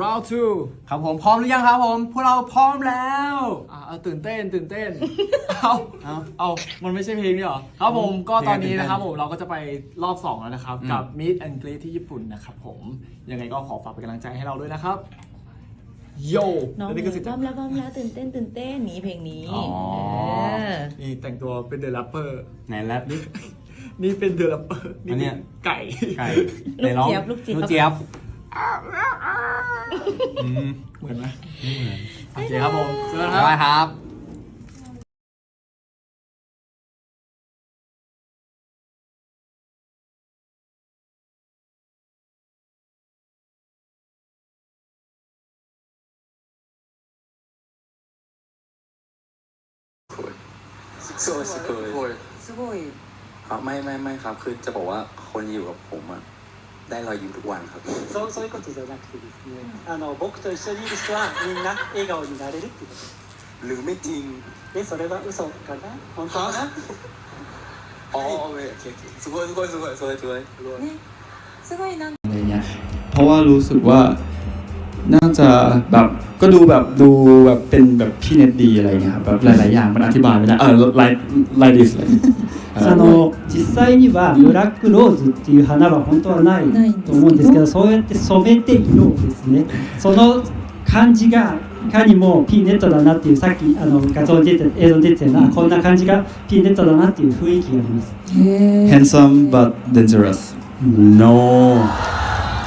round two ครับผมพร้อมหรือยังครับผม พวกเราพร้อมแล้วอะเอาตื่นเต้นตื่นเต้น เอาเอาเอามันไม่ใช่เพลงนี่หรอ ครับผมก็ตอนนี้เพลงอะไรนะครับผมเราก็จะไปรอบ2แล้วนะครับอืมกับ Meet and Greet ที่ญี่ปุ่นนะครับผมยังไงก็ขอฝากเป็นกำลังใจให้เราด้วยนะครับ โยน้องแล้วนี่ก็สิพร้อมแล้วพร้อมแล้วตื่นเต้นตื่นเต้นหนีเพลงนี้อ๋อ เออนี่แต่งตัวเป็นเดอะแรปเปอร์ ไหนแรปดิ นี่เป็นเดอะแรปเปอร์อันเนี้ย ไก่ ไก่ลูกไหนร้องเจี๊ยบลูกเจี๊ยบ ลูกเจี๊ยบ อืม เหมือนไหม ไม่เหมือน โอเคครับผมเจอกันค ได้ รับ ครับ すごいすごいすごい ครับไม่ไม่ไม่ครับ คือจะบอกว่าคนอยู่กับผมอะ ได้รอยยิ้มทุกวันครับ そうそういうことじゃなくてですねあの僕と一緒にいる人はみんな笑顔になれるっていうこ หรือไม่จริง とでそれは嘘かな本当かな อ๋อโอเคโอเคโอเคすごいすごいすごいすごいすごいねすごいなんอะไรเงี้ย เพราะว่ารู้สึกว่าน่าจะแบบก็ดูแบบดูแบบเป็นแบบพี่เน็ตดีอะไรเงี้ยครับแบบหลาย ๆ อย่างมันอธิบายไม่ได้เออไลท์ไลท์ดิสเลย あの 実際にはブラックローズっていう花は本当はないと思うんですけどそうやって染めて色をですねその感じがいかにもピーネットだなっていうさっきあの画像出て映像出てるようなこんな感じがピーネットだなっていう雰囲気があります。Handsome but dangerous. No.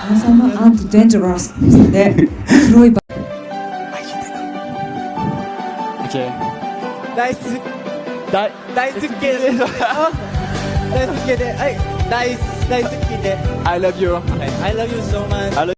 Handsome and dangerous ですね。黒いバ。OK 大好き大好きです。大好きではい大大好きで I love you I love you so much